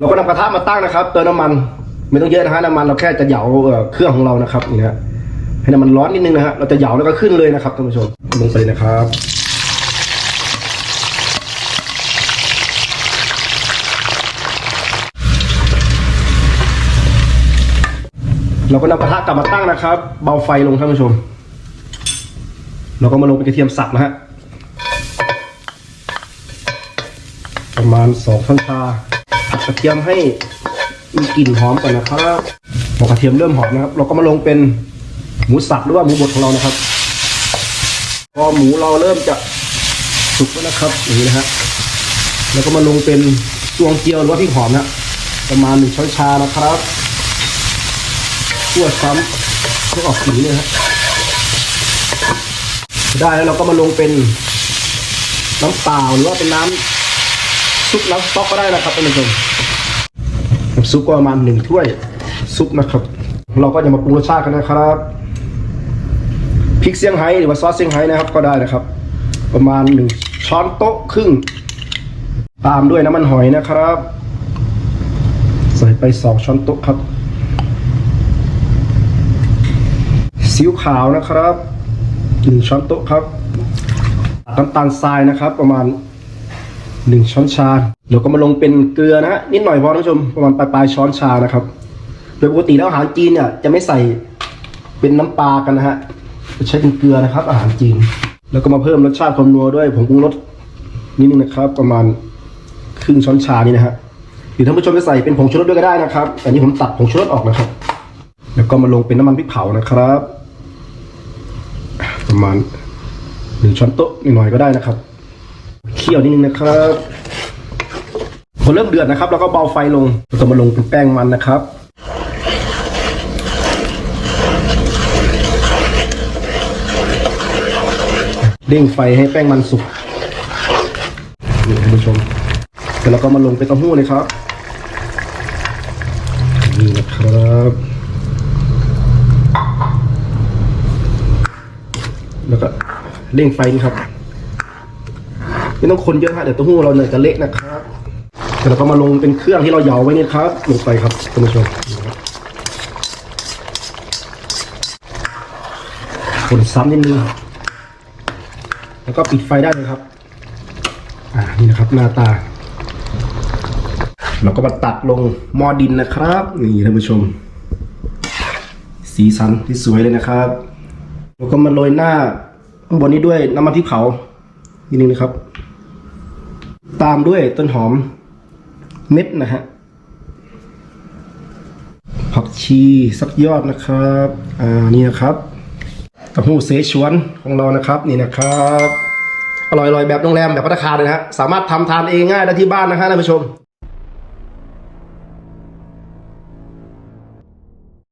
เราก็นำกระทะมาตั้งนะครับ เติมน้ำมันไม่ต้องเยอะนะฮะน้ำมันเราแค่จะเหยาเอ่อเครื่องของเรานะครับนี่ฮะให้น้ำมันร้อนนิดนึงนะฮะเราจะเหยาแล้วก็ขึ้นเลยนะครับท่านผู้ชมลงไปนะครับเราก็นำกระทะกลับมาตั้งนะครับ เบาไฟลงท่านผู้ชม เราก็มาลงเป็นกระเทียมสับนะฮะประมาณสองช้อนชา กระเทียมให้มีกลิ่นหอมก่อนนะครับพอกระเทียมเริ่มหอมนะครับ เราก็มาลงเป็นหมูสับหรือว่าหมูบดของเรานะครับ พอหมูเราเริ่มจะสุกแล้วนะครับอย่างนี้นะฮะแล้วก็มาลงเป็นจวงเจียวหรือว่าพริกหอมนะประมาณหนึ่งช้อนชานะครับคั่วซ้ำให้ออกกลิ่นเลยฮะได้แล้วเราก็มาลงเป็นน้ำเปล่าหรือว่าเป็นน้ำ ซุปน้ำสต๊อกก็ได้นะครับท่านผู้ชมน้ำซุปก็ประมาณหนึ่งถ้วยซุปนะครับ เราก็จะมาปรุงรสชาติกันนะครับพริกเซี่ยงไฮ้หรือว่าซอสเซี่ยงไฮ้นะครับก็ได้นะครับ ประมาณหนึ่งช้อนโต๊ะครึ่ง ตามด้วยน้ำมันหอยนะครับ ใส่ไปสองช้อนโต๊ะครับซีอิ๊วขาวนะครับหนึ่งช้อนโต๊ะครับน้ำตาลทรายนะครับ ประมาณ หนึ่งช้อนชา เดี๋ยวก็มาลงเป็นเกลือนะนิดหน่อยพอท่านผู้ชมประมาณปลายๆช้อนชานะครับ โดยปกติแล้วอาหารจีนเนี่ยจะไม่ใส่เป็นน้ำปลากันนะฮะจะใช้เป็นเกลือนะครับ อาหารจีน แล้วก็มาเพิ่มรสชาติความนัวด้วยผงปรุงรสนิดนึงนะครับ ประมาณครึ่งช้อนชานี่นะฮะหรือท่านผู้ชมจะใส่เป็นผงชูรสด้วยก็ได้นะครับแต่นี่ผมตัดผงชูรสออกนะครับ แล้วก็มาลงเป็นน้ำมันพริกเผานะครับ ประมาณหนึ่งช้อนโต๊ะหน่อยก็ได้นะครับ คี่ยวนิดนึงนะครับพอเริ่มเดือดนะครับแล้วก็เบาไฟลงแล้วก็มาลงเป็นแป้งมันนะครับเร่งไฟให้แป้งมันสุกนี่ท่านผู้ชมเสร็จแล้วก็มาลงเป็นเต้าหู้เลยครับนี่นะครับ แล้วก็เร่งไฟนี่ครับ ไม่ต้องคนเยอะฮะเดี๋ยวเต้าหู้เราเนี่ยจะเละนะครับเสร็จแล้วก็มาลงเป็นเครื่องที่เราเหยาไว้นี่ครับลงไปครับท่านผู้ชมคนซ้ำนิดนึงแล้วก็ปิดไฟได้เลยครับอ่านี่นะครับหน้าตาเราก็มาตักลงหม้อดินนะครับนี่ท่านผู้ชม สีสันที่สวยเลยนะครับแล้วก็มาโรยหน้าข้างบนนี้ด้วยน้ำมันพริกเผานิดนึงนะครับ ตามด้วยต้นหอมเม็ดนะฮะผักชีสักยอดนะครับอ่านี่นะครับตะหู้เสฉวนของเรานะครับนี่นะครับอร่อยๆแบบโรงแรมแบบพัตตาคาเลยนะฮะสามารถทำทานเองง่ายได้ที่บ้านนะฮะท่านผู้ชม